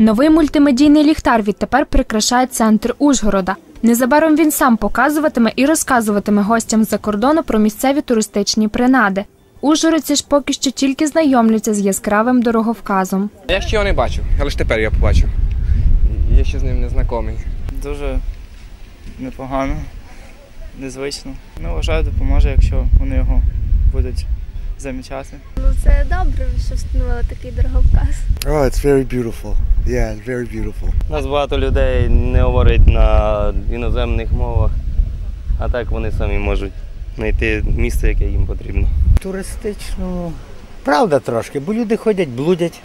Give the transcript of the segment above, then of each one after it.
Новий мультимедійний ліхтар відтепер прикрашає центр Ужгорода. Незабаром він сам показуватиме і розказуватиме гостям з-за кордону про місцеві туристичні принади. Ужгородці ж поки що тільки знайомляться з яскравим дороговказом. Я ще його не бачив, але ж тепер я побачив. Я ще з ним не знайомий. Дуже непогано, незвично. Ну, вважаю, допоможе, якщо вони його будуть замічати. Ну це добре, що встановили такий дороговказ. Oh, it's very beautiful. Yeah, it's very beautiful. У нас багато людей не говорить на іноземних мовах, а так вони самі можуть знайти місце, яке їм потрібно. туристичну. Правда трошки, бо люди ходять, блудять.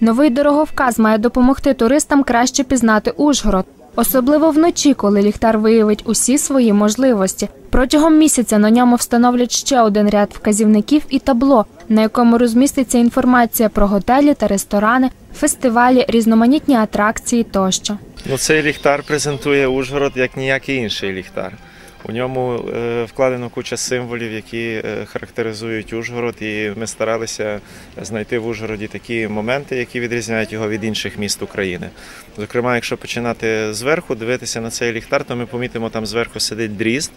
Новий дороговказ має допомогти туристам краще пізнати Ужгород, особливо вночі, коли ліхтар виявить усі свої можливості. Протягом місяця на ньому встановлять ще один ряд вказівників і табло, на якому розміститься інформація про готелі та ресторани, фестивалі, різноманітні атракції тощо. Ну, цей ліхтар презентує Ужгород як ніякий інший ліхтар. У ньому е, вкладено куча символів, які е, характеризують Ужгород, і ми старалися знайти в Ужгороді такі моменти, які відрізняють його від інших міст України. Зокрема, якщо починати зверху, дивитися на цей ліхтар, то ми помітимо, там зверху сидить дрізд.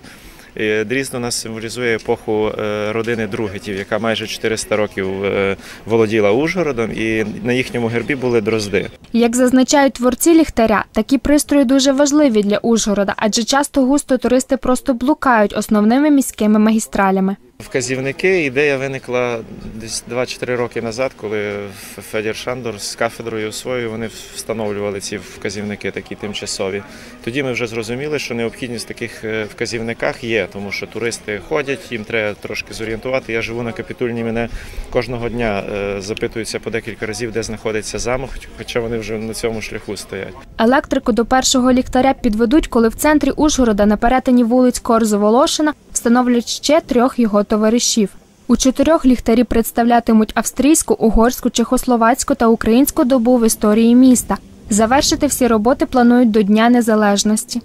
У нас символізує епоху е, родини Другетів, яка майже 400 років е, володіла Ужгородом, і на їхньому гербі були дрозди. Як зазначають творці ліхтаря, такі пристрої дуже важливі для Ужгорода, адже часто густо туристи просто блукають основними міськими магістралями. Вказівники ідея виникла десь 2-4 роки назад, коли Федір Шандор з кафедрою своєю вони встановлювали ці вказівники, такі тимчасові. Тоді ми вже зрозуміли, що необхідність в таких е, вказівниках є, тому що туристи ходять, їм треба трошки зорієнтувати. Я живу на капітульні, мене кожного дня е, запитуються по декілька разів, де знаходиться замок, хоча вони вже на цьому шляху стоять. Електрику до першого ліхтаря підведуть, коли в центрі Ужгорода на перетині вулиць Корзо-Волошина встановлять ще трьох його товаришів. У чотирьох ліхтарі представлятимуть австрійську, угорську, чехословацьку та українську добу в історії міста. Завершити всі роботи планують до Дня Незалежності.